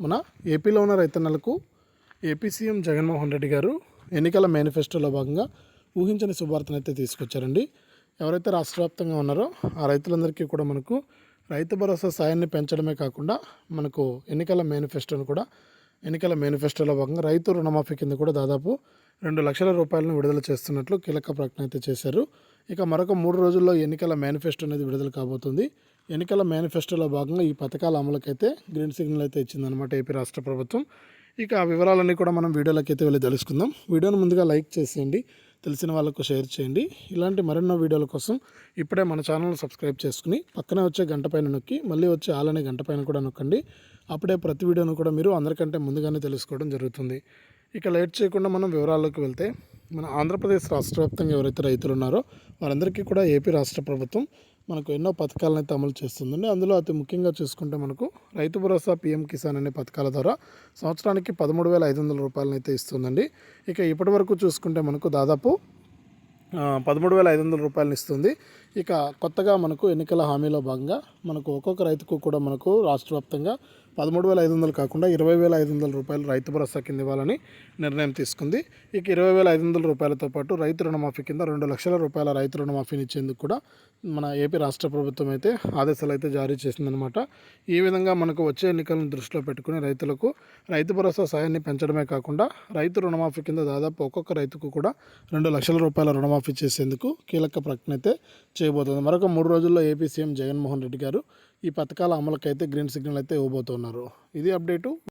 మన ఏపీలో ఉన్న రైతన్నలకు ఏపీ సీఎం జగన్మోహన్ రెడ్డి గారు ఎన్నికల మేనిఫెస్టోలో భాగంగా ఊహించని శుభార్తను అయితే తీసుకొచ్చారండి. ఎవరైతే రాష్ట్ర వ్యాప్తంగా ఉన్నారో ఆ రైతులందరికీ కూడా మనకు రైతు భరోసా సాయాన్ని పెంచడమే కాకుండా మనకు ఎన్నికల మేనిఫెస్టోను కూడా ఎన్నికల మేనిఫెస్టోలో భాగంగా రైతు రుణమాఫీ కింద కూడా దాదాపు రెండు లక్షల రూపాయలను విడుదల చేస్తున్నట్లు కీలక ప్రకటన అయితే చేశారు. ఇక మరొక మూడు రోజుల్లో ఎన్నికల మేనిఫెస్టో అనేది విడుదల కాబోతుంది. ఎన్నికల మేనిఫెస్టోలో భాగంగా ఈ పథకాల అమలుకైతే గ్రీన్ సిగ్నల్ అయితే ఇచ్చిందనమాట ఏపీ రాష్ట్ర ప్రభుత్వం. ఇక ఆ వివరాలన్నీ కూడా మనం వీడియోలోకి అయితే వెళ్ళి తెలుసుకుందాం. వీడియోను ముందుగా లైక్ చేసేయండి తెలిసిన వాళ్ళకు షేర్ చేయండి. ఇలాంటి మరెన్నో వీడియోల కోసం ఇప్పుడే మన ఛానల్ సబ్స్క్రైబ్ చేసుకుని పక్కనే వచ్చే గంట పైన నొక్కి మళ్ళీ వచ్చే ఆలనే గంట పైన కూడా నొక్కండి. అప్పుడే ప్రతి వీడియోను కూడా మీరు అందరికంటే ముందుగానే తెలుసుకోవడం జరుగుతుంది. ఇక లేట్ చేయకుండా మనం వివరాల్లోకి వెళ్తే మన ఆంధ్రప్రదేశ్ రాష్ట్ర వ్యాప్తంగా ఎవరైతే రైతులు ఉన్నారో వారందరికీ కూడా ఏపీ రాష్ట్ర ప్రభుత్వం మనకు ఎన్నో పథకాలను అయితే అమలు చేస్తుందండి. అందులో అతి ముఖ్యంగా చూసుకుంటే మనకు రైతు భరోసా పీఎం కిసాన్ అనే పథకాల ద్వారా సంవత్సరానికి పదమూడు వేల ఐదు వందల రూపాయలను అయితే ఇస్తుందండి. ఇక ఇప్పటి వరకు చూసుకుంటే మనకు దాదాపు పదమూడు వేల ఐదు వందల రూపాయలను ఇస్తుంది. ఇక కొత్తగా మనకు ఎన్నికల హామీలో భాగంగా మనకు ఒక్కొక్క రైతుకు కూడా మనకు రాష్ట్ర వ్యాప్తంగా పదమూడు వేల ఐదు వందలు కాకుండా ఇరవై వేల ఐదు వందల రూపాయలు రైతు భరోసా కింద ఇవ్వాలని నిర్ణయం తీసుకుంది. ఇక ఇరవై వేల ఐదు వందల రూపాయలతో పాటు రైతు రుణమాఫీ కింద రెండు లక్షల రూపాయల రైతు రుణమాఫీని ఇచ్చేందుకు కూడా మన ఏపీ రాష్ట్ర ప్రభుత్వం అయితే ఆదేశాలు అయితే జారీ చేసిందనమాట ఈ విధంగా మనకు వచ్చే ఎన్నికలను దృష్టిలో పెట్టుకుని రైతులకు రైతు భరోసా సాయాన్ని పెంచడమే కాకుండా రైతు రుణమాఫీ కింద దాదాపు ఒక్కొక్క రైతుకు కూడా రెండు లక్షల రూపాయల రుణమాఫీ చేసేందుకు కీలక ప్రకటన అయితే చేయబోతుంది. మరొక మూడు రోజుల్లో ఏపీ సీఎం జగన్మోహన్ రెడ్డి గారు ఈ పథకాల అమలుకైతే గ్రీన్ సిగ్నల్ అయితే ఇవ్వబోతున్నారు. ఇది అప్డేటు.